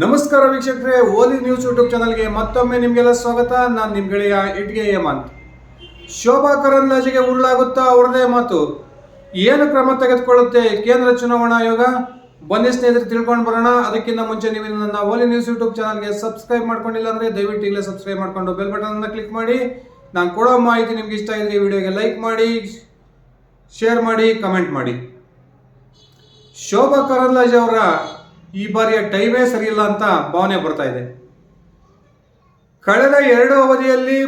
ನಮಸ್ಕಾರ ವೀಕ್ಷಕರೇ, ಓಲಿ news YouTube ಚಾನಲ್ಗೆ ಮತ್ತೊಮ್ಮೆ ನಿಮಗೆಲ್ಲ ಸ್ವಾಗತ. ನಾನು ನಿಮ್ಮ ಗೆಳೆಯ ಇಟ್ಗೆ ಹೇಮಂತ್. ಶೋಭಾ ಕರಂದ್ಲಾಜೆಗೆ ಉರುಳಾಗುತ್ತಾ ಅವರದೇ ಮಾತು. ಏನು ಕ್ರಮ ತೆಗೆದುಕೊಳ್ಳುತ್ತೆ ಕೇಂದ್ರ ಚುನಾವಣಾ ಆಯೋಗ? ಬನ್ನಿ ಸ್ನೇಹಿತರು, ತಿಳ್ಕೊಂಡು ಬರೋಣ. ಅದಕ್ಕಿಂತ ಮುಂಚೆ ನೀವು ನನ್ನ ಓಲಿ ನ್ಯೂಸ್ ಯೂಟ್ಯೂಬ್ ಚಾನಲ್ಗೆ ಸಬ್ಸ್ಕ್ರೈಬ್ ಮಾಡ್ಕೊಂಡಿಲ್ಲ ಅಂದರೆ ದಯವಿಟ್ಟು ಈಗಲೇ ಸಬ್ಸ್ಕ್ರೈಬ್ ಮಾಡ್ಕೊಂಡು ಬೆಲ್ ಬಟನ್ ಅನ್ನು ಕ್ಲಿಕ್ ಮಾಡಿ. ನಾನು ಕೊಡೋ ಮಾಹಿತಿ ನಿಮ್ಗೆ ಇಷ್ಟ ಇದ್ರೆ ವಿಡಿಯೋಗೆ ಲೈಕ್ ಮಾಡಿ ಶೇರ್ ಮಾಡಿ ಕಮೆಂಟ್ ಮಾಡಿ. ಶೋಭಾ ಕರಂದ್ಲಾಜೆ ಅವರ ಈ ಬಾರಿಯ ಟೈಮೇ ಸರಿಯಿಲ್ಲ ಅಂತ ಭಾವನೆ ಬರ್ತಾ ಇದೆ. ಕಳೆದ ಎರಡು ಅವಧಿಯಲ್ಲಿ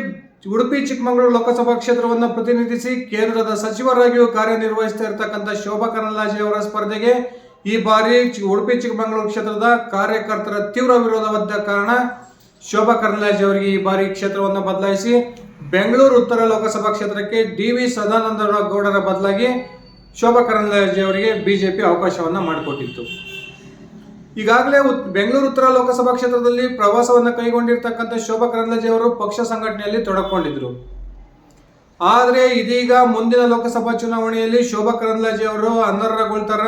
ಉಡುಪಿ, ಚಿಕ್ಕಮಗಳೂರು ಲೋಕಸಭಾ ಕ್ಷೇತ್ರವನ್ನು ಪ್ರತಿನಿಧಿಸಿ ಕೇಂದ್ರದ ಸಚಿವರಾಗಿಯೂ ಕಾರ್ಯನಿರ್ವಹಿಸ್ತಾ ಇರತಕ್ಕಂಥ ಶೋಭಾ ಕರಂದ್ಲಾಜೆ ಅವರ ಸ್ಪರ್ಧೆಗೆ ಈ ಬಾರಿ ಉಡುಪಿ, ಚಿಕ್ಕಮಗಳೂರು ಕ್ಷೇತ್ರದ ಕಾರ್ಯಕರ್ತರ ತೀವ್ರ ವಿರೋಧವಾದ ಕಾರಣ ಶೋಭಾ ಕರಂದ್ಲಾಜೆ ಅವರಿಗೆ ಈ ಬಾರಿ ಕ್ಷೇತ್ರವನ್ನು ಬದಲಾಯಿಸಿ ಬೆಂಗಳೂರು ಉತ್ತರ ಲೋಕಸಭಾ ಕ್ಷೇತ್ರಕ್ಕೆ ಡಿ ವಿ ಸದಾನಂದ ಗೌಡರ ಬದಲಾಗಿ ಶೋಭಾ ಕರಂದ್ಲಾಜೆ ಅವರಿಗೆ ಬಿಜೆಪಿ ಅವಕಾಶವನ್ನು ಮಾಡಿಕೊಟ್ಟಿತ್ತು. ಈಗಾಗಲೇ ಉತ್- ಬೆಂಗಳೂರು ಉತ್ತರ ಲೋಕಸಭಾ ಕ್ಷೇತ್ರದಲ್ಲಿ ಪ್ರವಾಸವನ್ನು ಕೈಗೊಂಡಿರ್ತಕ್ಕಂಥ ಶೋಭಾ ಕರಂದ್ಲಾಜೆ ಅವರು ಪಕ್ಷ ಸಂಘಟನೆಯಲ್ಲಿ ತೊಡಕೊಂಡಿದ್ರು. ಆದರೆ ಇದೀಗ ಮುಂದಿನ ಲೋಕಸಭಾ ಚುನಾವಣೆಯಲ್ಲಿ ಶೋಭಾ ಕರಂದ್ಲಾಜೆ ಅವರು ಅನರ್ಹಗೊಳ್ತಾರ,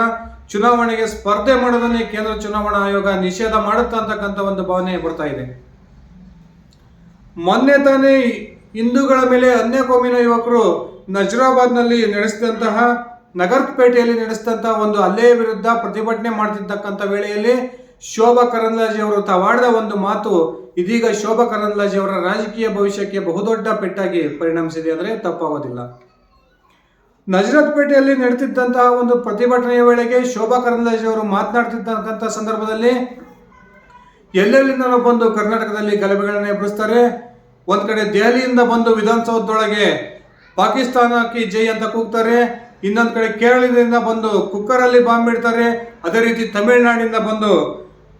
ಚುನಾವಣೆಗೆ ಸ್ಪರ್ಧೆ ಮಾಡೋದನ್ನೇ ಕೇಂದ್ರ ಚುನಾವಣಾ ಆಯೋಗ ನಿಷೇಧ ಮಾಡುತ್ತಾ ಅಂತಕ್ಕಂಥ ಒಂದು ಭಾವನೆ ಬರ್ತಾ ಇದೆ. ಮೊನ್ನೆ ತಾನೇ ಹಿಂದೂಗಳ ಮೇಲೆ ಅನ್ಯ ಕೋಮಿನ ಯುವಕರು ನಜರಾಬಾದ್ನಲ್ಲಿ ನಡೆಸಿದಂತಹ ನಗರಪೇಟೆಯಲ್ಲಿ ನಡೆಸಿದಂಥ ಒಂದು ಹಲ್ಲೆಯ ವಿರುದ್ಧ ಪ್ರತಿಭಟನೆ ಮಾಡ್ತಿರ್ತಕ್ಕಂಥ ವೇಳೆಯಲ್ಲಿ ಶೋಭಾ ಕರಂದ್ಲಾಜೆ ಅವರು ತಾವಾಡಿದ ಒಂದು ಮಾತು ಇದೀಗ ಶೋಭಾ ಕರಂದ್ಲಾಜೆ ಅವರ ರಾಜಕೀಯ ಭವಿಷ್ಯಕ್ಕೆ ಬಹುದೊಡ್ಡ ಪೆಟ್ಟಾಗಿ ಪರಿಣಮಿಸಿದೆ ಅಂದರೆ ತಪ್ಪಾಗೋದಿಲ್ಲ. ನಜರತ್ಪೇಟೆಯಲ್ಲಿ ನಡೆದಿದ್ದಂತಹ ಒಂದು ಪ್ರತಿಭಟನೆಯ ವೇಳೆಗೆ ಶೋಭಾ ಕರಂದ್ಲಾಜೆ ಅವರು ಮಾತನಾಡ್ತಿರ್ತಕ್ಕಂಥ ಸಂದರ್ಭದಲ್ಲಿ ಎಲ್ಲೆಲ್ಲಿಂದಲೂ ಬಂದು ಕರ್ನಾಟಕದಲ್ಲಿ ಗಲಭೆಗಳನ್ನು ಎಬ್ಬಿಸ್ತಾರೆ, ಒಂದು ಕಡೆ ದೆಹಲಿಯಿಂದ ಬಂದು ವಿಧಾನಸೌಧದೊಳಗೆ ಪಾಕಿಸ್ತಾನಕ್ಕೆ ಜೈ ಅಂತ ಕೂಗ್ತಾರೆ ಇನ್ನೊಂದ್ ಕಡೆ ಕೇರಳದಿಂದ ಬಂದು ಕುಕ್ಕರಲ್ಲಿ ಬಾಂಬ್ ಇಡ್ತಾರೆ, ಅದೇ ರೀತಿ ತಮಿಳುನಾಡಿನಿಂದ ಬಂದು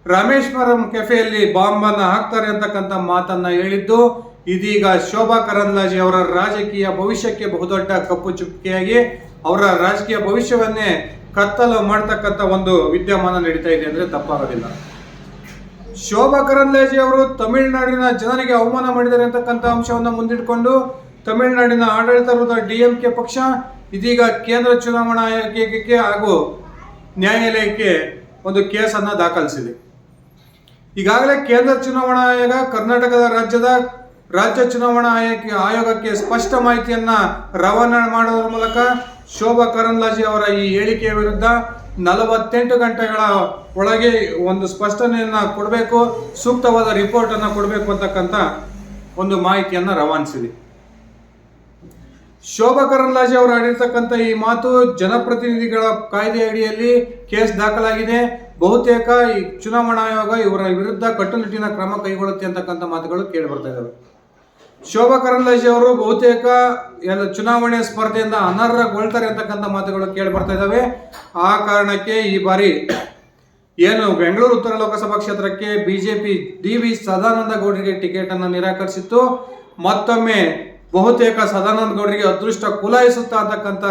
ರಾಮೇಶ್ವರಂ ಕೆಫೆಯಲ್ಲಿ ಬಾಂಬ್ ಅನ್ನ ಹಾಕ್ತಾರೆ ಅಂತಕ್ಕಂಥ ಮಾತನ್ನ ಹೇಳಿದ್ದು, ಇದೀಗ ಶೋಭಾ ಕರಂದ್ಲಾಜೆ ಅವರ ರಾಜಕೀಯ ಭವಿಷ್ಯಕ್ಕೆ ಬಹುದೊಡ್ಡ ಕಪ್ಪು ಚುಕ್ಕಿಯಾಗಿ ಅವರ ರಾಜಕೀಯ ಭವಿಷ್ಯವನ್ನೇ ಕತ್ತಲು ಮಾಡ್ತಕ್ಕಂಥ ಒಂದು ವಿದ್ಯಮಾನ ನಡೀತಾ ಇದೆ ಅಂದ್ರೆ ತಪ್ಪಾಗೋದಿಲ್ಲ. ಶೋಭಾ ಕರಂದ್ಲಾಜೆ ಅವರು ತಮಿಳುನಾಡಿನ ಜನರಿಗೆ ಅವಮಾನ ಮಾಡಿದ್ದಾರೆ ಅಂತಕ್ಕಂಥ ಅಂಶವನ್ನು ಮುಂದಿಟ್ಕೊಂಡು, ತಮಿಳುನಾಡಿನ ಆಡಳಿತಾರೂಢ ಡಿ ಎಂ ಕೆ ಪಕ್ಷ ಇದೀಗ ಕೇಂದ್ರ ಚುನಾವಣಾ ಆಯೋಗಕ್ಕೆ ಹಾಗೂ ನ್ಯಾಯಾಲಯಕ್ಕೆ ಒಂದು ಕೇಸನ್ನು ದಾಖಲಿಸಿದೆ. ಈಗಾಗಲೇ ಕೇಂದ್ರ ಚುನಾವಣಾ ಆಯೋಗ ಕರ್ನಾಟಕದ ರಾಜ್ಯದ ರಾಜ್ಯ ಚುನಾವಣಾ ಆಯೋಗ ಆಯೋಗಕ್ಕೆ ಸ್ಪಷ್ಟ ಮಾಹಿತಿಯನ್ನ ರವಾನೆ ಮಾಡುವ ಮೂಲಕ ಶೋಭಾ ಕರಂದ್ಲಾಜಿ ಅವರ ಈ ಹೇಳಿಕೆಯ ವಿರುದ್ಧ ನಲವತ್ತೆಂಟು ಗಂಟೆಗಳ ಒಳಗೆ ಒಂದು ಸ್ಪಷ್ಟನೆಯನ್ನ ಕೊಡಬೇಕು, ಸೂಕ್ತವಾದ ರಿಪೋರ್ಟ್ ಅನ್ನ ಕೊಡಬೇಕು ಅಂತಕ್ಕಂಥ ಒಂದು ಮಾಹಿತಿಯನ್ನ ರವಾನಿಸಿದೆ. ಶೋಭಾ ಕರಂದ್ಲಾಜೆ ಅವರು ಆಡಿರ್ತಕ್ಕಂಥ ಈ ಮಾತು ಜನಪ್ರತಿನಿಧಿಗಳ ಕಾಯ್ದೆ ಅಡಿಯಲ್ಲಿ ಕೇಸ್ ದಾಖಲಾಗಿದೆ. ಬಹುತೇಕ ಈ ಚುನಾವಣಾ ಆಯೋಗ ಇವರ ವಿರುದ್ಧ ಕಟ್ಟುನಿಟ್ಟಿನ ಕ್ರಮ ಕೈಗೊಳ್ಳುತ್ತೆ ಅಂತಕ್ಕಂಥ ಮಾತುಗಳು ಕೇಳಿ ಬರ್ತಾ ಇದ್ದಾವೆ ಶೋಭಾ ಕರಂದ್ಲಾಜೆ ಅವರು ಬಹುತೇಕ ಎಲ್ಲ ಚುನಾವಣೆ ಸ್ಪರ್ಧೆಯಿಂದ ಅನರ್ಹಗೊಳ್ತಾರೆ ಅಂತಕ್ಕಂಥ ಮಾತುಗಳು ಕೇಳಿ ಬರ್ತಾ ಇದ್ದಾವೆ ಆ ಕಾರಣಕ್ಕೆ ಈ ಬಾರಿ ಏನು ಬೆಂಗಳೂರು ಉತ್ತರ ಲೋಕಸಭಾ ಕ್ಷೇತ್ರಕ್ಕೆ ಬಿಜೆಪಿ ಡಿ ವಿ ಸದಾನಂದ ಗೌಡರಿಗೆ ಟಿಕೆಟ್ ಅನ್ನು ನಿರಾಕರಿಸಿತ್ತು. ಮತ್ತೊಮ್ಮೆ ಬಹುತೇಕ ಸದಾನಂದ ಗೌಡರಿಗೆ ಅದೃಷ್ಟ ಕುಲಾಯಿಸುತ್ತಾ ಅಂತಕ್ಕಂಥ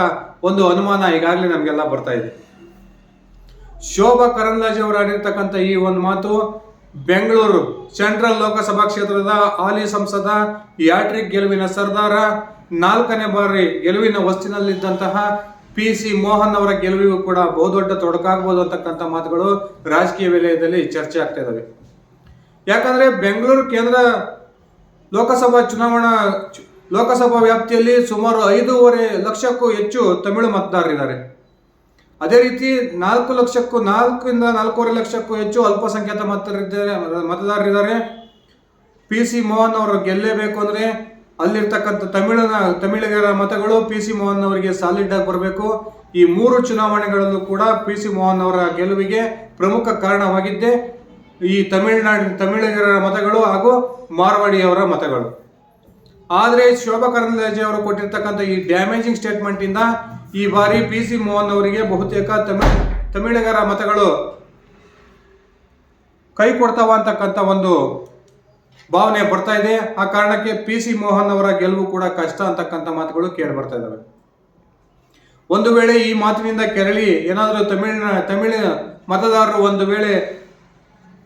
ಒಂದು ಅನುಮಾನ ಈಗಾಗಲೇ ನಮಗೆಲ್ಲ ಬರ್ತಾ ಇದೆ. ಶೋಭಾ ಕರಂದ್ಲಾಜೆ ಅವರು ಆಡಿರ್ತಕ್ಕಂಥ ಈ ಒಂದು ಮಾತು, ಬೆಂಗಳೂರು ಸೆಂಟ್ರಲ್ ಲೋಕಸಭಾ ಕ್ಷೇತ್ರದ ಹಾಲಿ ಸಂಸದ ಯಾಟ್ರಿಕ್ ಗೆಲುವಿನ ಸರ್ದಾರ, ನಾಲ್ಕನೇ ಬಾರಿ ಗೆಲುವಿನ ವಸ್ತಿನಲ್ಲಿದ್ದಂತಹ ಪಿ ಸಿ ಮೋಹನ್ ಅವರ ಗೆಲುವಿಗೂ ಕೂಡ ಬಹುದೊಡ್ಡ ತೊಡಕಾಗಬಹುದು ಅಂತಕ್ಕಂಥ ಮಾತುಗಳು ರಾಜಕೀಯ ವಲಯದಲ್ಲಿ ಚರ್ಚೆ ಆಗ್ತಾ ಇದ್ದಾವೆ ಯಾಕಂದ್ರೆ ಬೆಂಗಳೂರು ಕೇಂದ್ರ ಲೋಕಸಭಾ ಚುನಾವಣಾ ಲೋಕಸಭಾ ವ್ಯಾಪ್ತಿಯಲ್ಲಿ ಸುಮಾರು ಐದೂವರೆ ಲಕ್ಷಕ್ಕೂ ಹೆಚ್ಚು ತಮಿಳು ಮತದಾರರಿದ್ದಾರೆ. ಅದೇ ರೀತಿ ನಾಲ್ಕು ಲಕ್ಷಕ್ಕೂ ನಾಲ್ಕರಿಂದ ನಾಲ್ಕೂವರೆ ಲಕ್ಷಕ್ಕೂ ಹೆಚ್ಚು ಅಲ್ಪಸಂಖ್ಯಾತ ಮತದಾರರಿದ್ದಾರೆ ಮತದಾರರಿದ್ದಾರೆ. ಪಿ ಸಿ ಮೋಹನ್ ಅವರು ಗೆಲ್ಲೇಬೇಕು ಅಂದರೆ ಅಲ್ಲಿರ್ತಕ್ಕಂಥ ತಮಿಳಿನ ತಮಿಳಿಗರ ಮತಗಳು ಪಿ ಸಿ ಮೋಹನ್ ಅವರಿಗೆ ಸಾಲಿಡ್ ಆಗಿ ಬರಬೇಕು. ಈ ಮೂರು ಚುನಾವಣೆಗಳಲ್ಲೂ ಕೂಡ ಪಿ ಸಿ ಮೋಹನ್ ಅವರ ಗೆಲುವಿಗೆ ಪ್ರಮುಖ ಕಾರಣವಾಗಿದ್ದೇ ಈ ತಮಿಳುನಾಡಿನ ತಮಿಳಿಗರ ಮತಗಳು ಹಾಗೂ ಮಾರ್ವಾಡಿಯವರ ಮತಗಳು. ಆದರೆ ಶೋಭಾ ಕರಂದ್ಲಾಜೆ ಅವರು ಕೊಟ್ಟಿರ್ತಕ್ಕಂಥ ಈ ಡ್ಯಾಮೇಜಿಂಗ್ ಸ್ಟೇಟ್ಮೆಂಟ್ ಇಂದ ಈ ಬಾರಿ ಪಿ ಸಿ ಮೋಹನ್ ಅವರಿಗೆ ಬಹುತೇಕ ತಮಿಳ್ ತಮಿಳಿಗರ ಮತಗಳು ಕೈ ಕೊಡ್ತಾವ ಅಂತಕ್ಕಂಥ ಒಂದು ಭಾವನೆ ಬರ್ತಾ ಇದೆ. ಆ ಕಾರಣಕ್ಕೆ ಪಿ ಸಿ ಮೋಹನ್ ಅವರ ಗೆಲುವು ಕೂಡ ಕಷ್ಟ ಅಂತಕ್ಕಂಥ ಮಾತುಗಳು ಕೇಳಿ ಬರ್ತಾ ಇದ್ದಾವೆ. ಒಂದು ವೇಳೆ ಈ ಮಾತಿನಿಂದ ಕೆರಳಿ ಏನಾದರೂ ತಮಿಳಿನ ತಮಿಳಿನ ಮತದಾರರು ಒಂದು ವೇಳೆ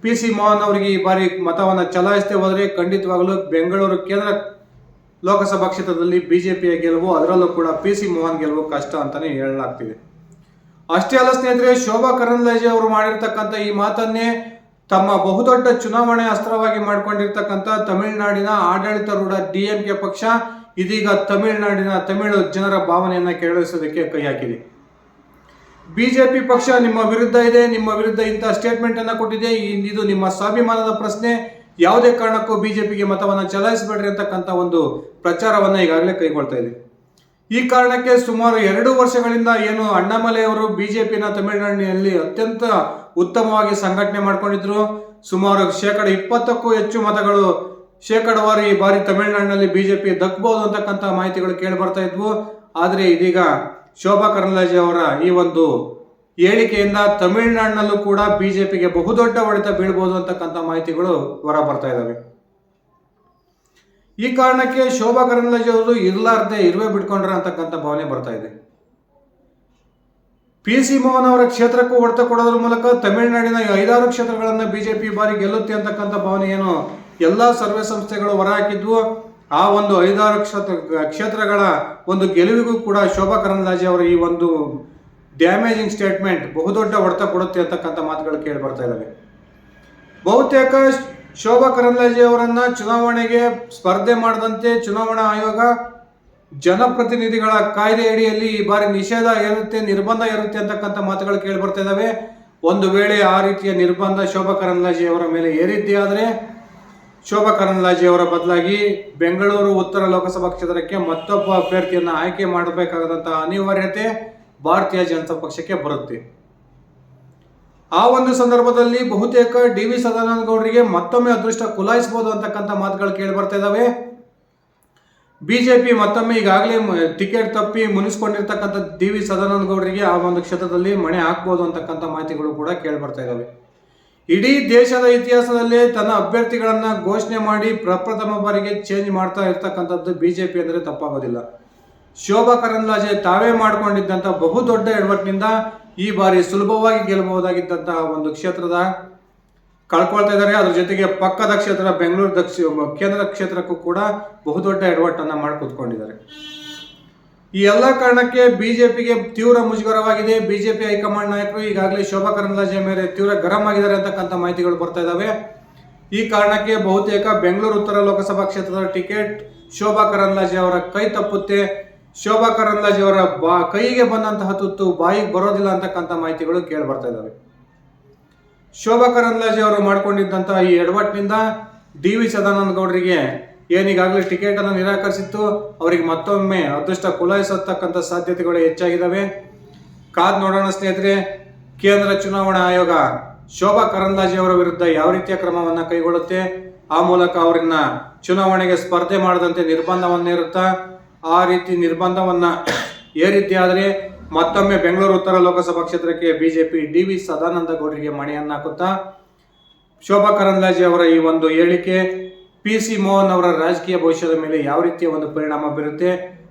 ಪಿ ಸಿ ಮೋಹನ್ ಅವರಿಗೆ ಈ ಬಾರಿ ಮತವನ್ನು ಚಲಾಯಿಸದೆ ಹೋದರೆ ಖಂಡಿತವಾಗಲೂ ಬೆಂಗಳೂರು ಕೇಂದ್ರ ಲೋಕಸಭಾ ಕ್ಷೇತ್ರದಲ್ಲಿ ಬಿಜೆಪಿಯ ಗೆಲುವು, ಅದರಲ್ಲೂ ಕೂಡ ಪಿ ಸಿ ಮೋಹನ್ ಗೆಲುವು ಕಷ್ಟ ಅಂತಾನೆ ಹೇಳಲಾಗ್ತಿದೆ. ಅಷ್ಟೇ ಅಲ್ಲ ಸ್ನೇಹಿತರೆ, ಶೋಭಾ ಕರಂದ್ಲಾಜೆ ಅವರು ಮಾಡಿರ್ತಕ್ಕಂಥ ಈ ಮಾತನ್ನೇ ತಮ್ಮ ಬಹುದೊಡ್ಡ ಚುನಾವಣೆ ಅಸ್ತ್ರವಾಗಿ ಮಾಡಿಕೊಂಡಿರ್ತಕ್ಕಂಥ ತಮಿಳುನಾಡಿನ ಆಡಳಿತಾರೂಢ ಡಿಎಂಕೆ ಪಕ್ಷ ಇದೀಗ ತಮಿಳುನಾಡಿನ ತಮಿಳು ಜನರ ಭಾವನೆಯನ್ನ ಕೆರಳಿಸೋದಕ್ಕೆ ಕೈ ಹಾಕಿದೆ. ಬಿಜೆಪಿ ಪಕ್ಷ ನಿಮ್ಮ ವಿರುದ್ಧ ಇದೆ, ನಿಮ್ಮ ವಿರುದ್ಧ ಇಂಥ ಸ್ಟೇಟ್ಮೆಂಟ್ ಅನ್ನ ಕೊಟ್ಟಿದೆ ಇದು ನಿಮ್ಮ ಸ್ವಾಭಿಮಾನದ ಪ್ರಶ್ನೆ. ಯಾವುದೇ ಕಾರಣಕ್ಕೂ ಬಿಜೆಪಿಗೆ ಮತವನ್ನು ಚಲಾಯಿಸಬೇಡ್ರಿ ಅಂತಕ್ಕಂಥ ಒಂದು ಪ್ರಚಾರವನ್ನ ಈಗಾಗಲೇ ಕೈಗೊಳ್ತಾ ಇದೆ. ಈ ಕಾರಣಕ್ಕೆ ಸುಮಾರು ಎರಡು ವರ್ಷಗಳಿಂದ ಏನು ಅಣ್ಣಾಮಲೆಯವರು ಬಿಜೆಪಿನ ತಮಿಳುನಾಡಿನಲ್ಲಿ ಅತ್ಯಂತ ಉತ್ತಮವಾಗಿ ಸಂಘಟನೆ ಮಾಡ್ಕೊಂಡಿದ್ರು. ಸುಮಾರು ಶೇಕಡ ಇಪ್ಪತ್ತಕ್ಕೂ ಹೆಚ್ಚು ಮತಗಳು ಶೇಕಡವಾರು ಈ ಬಾರಿ ತಮಿಳುನಾಡಿನಲ್ಲಿ ಬಿಜೆಪಿ ದಕ್ಕಬಹುದು ಅಂತಕ್ಕಂಥ ಮಾಹಿತಿಗಳು ಕೇಳಿ ಬರ್ತಾ ಇದ್ವು. ಆದರೆ ಇದೀಗ ಶೋಭಾ ಕರಂದ್ಲಾಜೆ ಅವರ ಈ ಒಂದು ಹೇಳಿಕೆಯಿಂದ ತಮಿಳುನಾಡಿನಲ್ಲೂ ಕೂಡ ಬಿಜೆಪಿಗೆ ಬಹುದೊಡ್ಡ ಹೊಡೆತ ಬೀಳ್ಬೋದು ಅಂತಕ್ಕಂಥ ಮಾಹಿತಿಗಳು ಹೊರ ಬರ್ತಾ ಇದ್ದಾವೆ ಈ ಕಾರಣಕ್ಕೆ ಶೋಭಾ ಕರಂದ್ಲಾಜೆ ಅವರು ಇರ್ಲಾರ್ದೆ ಇರುವೆ ಬಿಟ್ಕೊಂಡ್ರ ಅಂತಕ್ಕಂಥ ಭಾವನೆ ಬರ್ತಾ ಇದೆ. ಪಿ ಸಿ ಮೋಹನ್ ಅವರ ಕ್ಷೇತ್ರಕ್ಕೂ ಹೊಡೆತ ಕೊಡೋದ್ರ ಮೂಲಕ ತಮಿಳುನಾಡಿನ ಐದಾರು ಕ್ಷೇತ್ರಗಳನ್ನು ಬಿಜೆಪಿ ಬಾರಿ ಗೆಲ್ಲುತ್ತೆ ಅಂತಕ್ಕಂಥ ಭಾವನೆ ಏನು ಎಲ್ಲಾ ಸರ್ವೆ ಸಂಸ್ಥೆಗಳು ಹೊರಹಾಕಿದ್ವು ಆ ಒಂದು ಐದಾರು ಕ್ಷೇತ್ರ, ಕ್ಷೇತ್ರಗಳ ಒಂದು ಗೆಲುವಿಗೂ ಕೂಡ ಶೋಭಾ ಕರಂದ್ಲಾಜೆ ಅವರ ಈ ಒಂದು ಡ್ಯಾಮೇಜಿಂಗ್ ಸ್ಟೇಟ್ಮೆಂಟ್ ಬಹುದೊಡ್ಡ ಹೊಡೆತ ಕೊಡುತ್ತೆ ಅಂತಕ್ಕಂಥ ಮಾತುಗಳು ಕೇಳಿ ಬರ್ತಾ ಇದ್ದಾವೆ. ಬಹುತೇಕ ಶೋಭಾ ಕರಂದ್ಲಾಜೆ ಅವರನ್ನ ಚುನಾವಣೆಗೆ ಸ್ಪರ್ಧೆ ಮಾಡದಂತೆ ಚುನಾವಣಾ ಆಯೋಗ ಜನಪ್ರತಿನಿಧಿಗಳ ಕಾಯ್ದೆ ಅಡಿಯಲ್ಲಿ ಈ ಬಾರಿ ನಿಷೇಧ ಇರುತ್ತೆ ನಿರ್ಬಂಧ ಇರುತ್ತೆ ಅಂತಕ್ಕಂಥ ಮಾತುಗಳು ಕೇಳಿ ಬರ್ತಾ ಇದ್ದಾವೆ. ಒಂದು ವೇಳೆ ಆ ರೀತಿಯ ನಿರ್ಬಂಧ ಶೋಭಾ ಕರಂದ್ಲಾಜೆ ಅವರ ಮೇಲೆ ಏರಿದ್ದೇ ಆದರೆ ಶೋಭಾ ಕರಂದ್ಲಾಜೆ ಅವರ ಬದಲಾಗಿ ಬೆಂಗಳೂರು ಉತ್ತರ ಲೋಕಸಭಾ ಕ್ಷೇತ್ರಕ್ಕೆ ಮತ್ತೊಬ್ಬ ಅಭ್ಯರ್ಥಿಯನ್ನು ಆಯ್ಕೆ ಮಾಡಬೇಕಾದಂತಹ ಅನಿವಾರ್ಯತೆ ಭಾರತೀಯ ಜನತಾ ಪಕ್ಷಕ್ಕೆ ಬರುತ್ತೆ. ಆ ಒಂದು ಸಂದರ್ಭದಲ್ಲಿ ಬಹುತೇಕ ಡಿ ವಿ ಸದಾನಂದ ಗೌಡರಿಗೆ ಮತ್ತೊಮ್ಮೆ ಅದೃಷ್ಟ ಕುಲಾಯಿಸಬಹುದು ಅಂತಕ್ಕಂಥ ಮಾತುಗಳು ಕೇಳಿ ಬರ್ತಾ ಇದಾವೆ ಬಿಜೆಪಿ ಮತ್ತೊಮ್ಮೆ ಈಗಾಗಲೇ ಟಿಕೆಟ್ ತಪ್ಪಿ ಮುನಿಸ್ಕೊಂಡಿರ್ತಕ್ಕಂಥ ಡಿ ವಿ ಸದಾನಂದ ಗೌಡರಿಗೆ ಆ ಒಂದು ಕ್ಷೇತ್ರದಲ್ಲಿ ಮಣೆ ಹಾಕ್ಬೋದು ಅಂತಕ್ಕಂಥ ಮಾಹಿತಿಗಳು ಕೂಡ ಕೇಳಿ ಬರ್ತಾ ಇದಾವೆ. ಇಡೀ ದೇಶದ ಇತಿಹಾಸದಲ್ಲಿ ತನ್ನ ಅಭ್ಯರ್ಥಿಗಳನ್ನು ಘೋಷಣೆ ಮಾಡಿ ಪ್ರಪ್ರಥಮ ಬಾರಿಗೆ ಚೇಂಜ್ ಮಾಡ್ತಾ ಇರ್ತಕ್ಕಂಥದ್ದು ಬಿಜೆಪಿ ಅಂದರೆ ತಪ್ಪಾಗೋದಿಲ್ಲ. ಶೋಭಾ ಕರಂದ್ಲಾಜೆ ತಾವೇ ಮಾಡಿಕೊಂಡಿದ್ದಂಥ ಬಹುದೊಡ್ಡ ಎಡವಟ್ಟಿನಿಂದ ಈ ಬಾರಿ ಸುಲಭವಾಗಿ ಗೆಲ್ಲಬಹುದಾಗಿದ್ದಂತಹ ಒಂದು ಕ್ಷೇತ್ರದ ಕಳ್ಕೊಳ್ತಾ ಇದ್ದಾರೆ. ಅದ್ರ ಜೊತೆಗೆ ಪಕ್ಕದ ಕ್ಷೇತ್ರ ಬೆಂಗಳೂರು ದಕ್ಷಿಣ ಕೇಂದ್ರ ಕ್ಷೇತ್ರಕ್ಕೂ ಕೂಡ ಬಹುದೊಡ್ಡ ಎಡವಟ್ಟನ್ನು ಮಾಡಿ ಕೂತ್ಕೊಂಡಿದ್ದಾರೆ. ಈ ಎಲ್ಲ ಕಾರಣಕ್ಕೆ ಬಿಜೆಪಿಗೆ ತೀವ್ರ ಮುಜುಗರವಾಗಿದೆ. ಬಿಜೆಪಿ ಹೈಕಮಾಂಡ್ ನಾಯಕರು ಈಗಾಗಲೇ ಶೋಭಾ ಕರಂದ್ಲಾಜೆ ಮೇಲೆ ತೀವ್ರ ಗರಂ ಆಗಿದ್ದಾರೆ ಅಂತಕ್ಕಂಥ ಮಾಹಿತಿಗಳು ಬರ್ತಾ ಇದ್ದಾವೆ ಈ ಕಾರಣಕ್ಕೆ ಬಹುತೇಕ ಬೆಂಗಳೂರು ಉತ್ತರ ಲೋಕಸಭಾ ಕ್ಷೇತ್ರದ ಟಿಕೆಟ್ ಶೋಭಾ ಕರಂದ್ಲಾಜೆ ಅವರ ಕೈ ತಪ್ಪುತ್ತೆ. ಶೋಭಾ ಕರಂದ್ಲಾಜೆ ಅವರ ಬಾ, ಕೈಗೆ ಬಂದಂತಹ ತುತ್ತು ಬಾಯಿಗೆ ಬರೋದಿಲ್ಲ ಅಂತಕ್ಕಂಥ ಮಾಹಿತಿಗಳು ಕೇಳಿ ಬರ್ತಾ ಇದ್ದಾವೆ. ಶೋಭಾ ಕರಂದ್ಲಾಜೆ ಅವರು ಮಾಡ್ಕೊಂಡಿದ್ದಂತಹ ಈ ಎಡವಟ್ಟಿನಿಂದ ಡಿ ವಿ ಸದಾನಂದ ಗೌಡರಿಗೆ ಏನೀಗಾಗಲೇ ಟಿಕೆಟ್ ಅನ್ನು ನಿರಾಕರಿಸಿತ್ತು. ಅವರಿಗೆ ಮತ್ತೊಮ್ಮೆ ಅದೃಷ್ಟ ಕುಲಾಯಿಸತಕ್ಕಂಥ ಸಾಧ್ಯತೆಗಳು ಹೆಚ್ಚಾಗಿದ್ದಾವೆ. ಕಾದ್ ನೋಡೋಣ ಸ್ನೇಹಿತರೆ, ಕೇಂದ್ರ ಚುನಾವಣಾ ಆಯೋಗ ಶೋಭಾ ಕರಂದ್ಲಾಜೆ ಅವರ ವಿರುದ್ಧ ಯಾವ ರೀತಿಯ ಕ್ರಮವನ್ನ ಕೈಗೊಳ್ಳುತ್ತೆ? ಆ ಮೂಲಕ ಅವರನ್ನ ಚುನಾವಣೆಗೆ ಸ್ಪರ್ಧೆ ಮಾಡದಂತೆ ನಿರ್ಬಂಧವನ್ನೇರುತ್ತಾ ಆ ರೀತಿ ನಿರ್ಬಂಧವನ್ನ ರೀತಿ ಆದರೆ ಮತ್ತೊಮ್ಮೆ ಬೆಂಗಳೂರು ಉತ್ತರ ಲೋಕಸಭಾ ಕ್ಷೇತ್ರಕ್ಕೆ ಬಿಜೆಪಿ ಡಿ ವಿ ಸದಾನಂದ ಗೌಡರಿಗೆ ಮಣೆಯನ್ನು ಹಾಕುತ್ತಾ ಶೋಭಾ ಕರಂದ್ಲಾಜೆ ಅವರ ಈ ಒಂದು ಹೇಳಿಕೆ, ಪಿ ಸಿ ಮೋಹನ್ ಅವರ ರಾಜಕೀಯ ಭವಿಷ್ಯದ ಮೇಲೆ ಯಾವ ರೀತಿಯ ಒಂದು ಪರಿಣಾಮ ಬೀರುತ್ತೆ?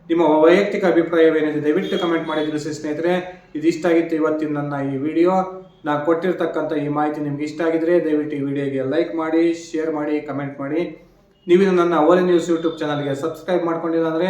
ನಿಮ್ಮ ವೈಯಕ್ತಿಕ ಅಭಿಪ್ರಾಯವೇನಿದೆ? ದಯವಿಟ್ಟು ಕಮೆಂಟ್ ಮಾಡಿ ತಿಳಿಸಿ ಸ್ನೇಹಿತರೆ. ಇದಿಷ್ಟ ಆಗಿತ್ತು ಇವತ್ತಿನ ನನ್ನ ಈ ವಿಡಿಯೋ. ನಾನು ಕೊಟ್ಟಿರ್ತಕ್ಕಂಥ ಈ ಮಾಹಿತಿ ನಿಮ್ಗೆ ಇಷ್ಟ ಆಗಿದ್ರೆ ದಯವಿಟ್ಟು ಈ ವಿಡಿಯೋಗೆ ಲೈಕ್ ಮಾಡಿ, ಶೇರ್ ಮಾಡಿ, ಕಮೆಂಟ್ ಮಾಡಿ. ನೀವು ನನ್ನ ಓಲಿ ನ್ಯೂಸ್ ಯೂಟ್ಯೂಬ್ ಚಾನಲ್ಗೆ ಸಬ್ಸ್ಕ್ರೈಬ್ ಮಾಡ್ಕೊಂಡಿಲ್ಲ ಅಂದರೆ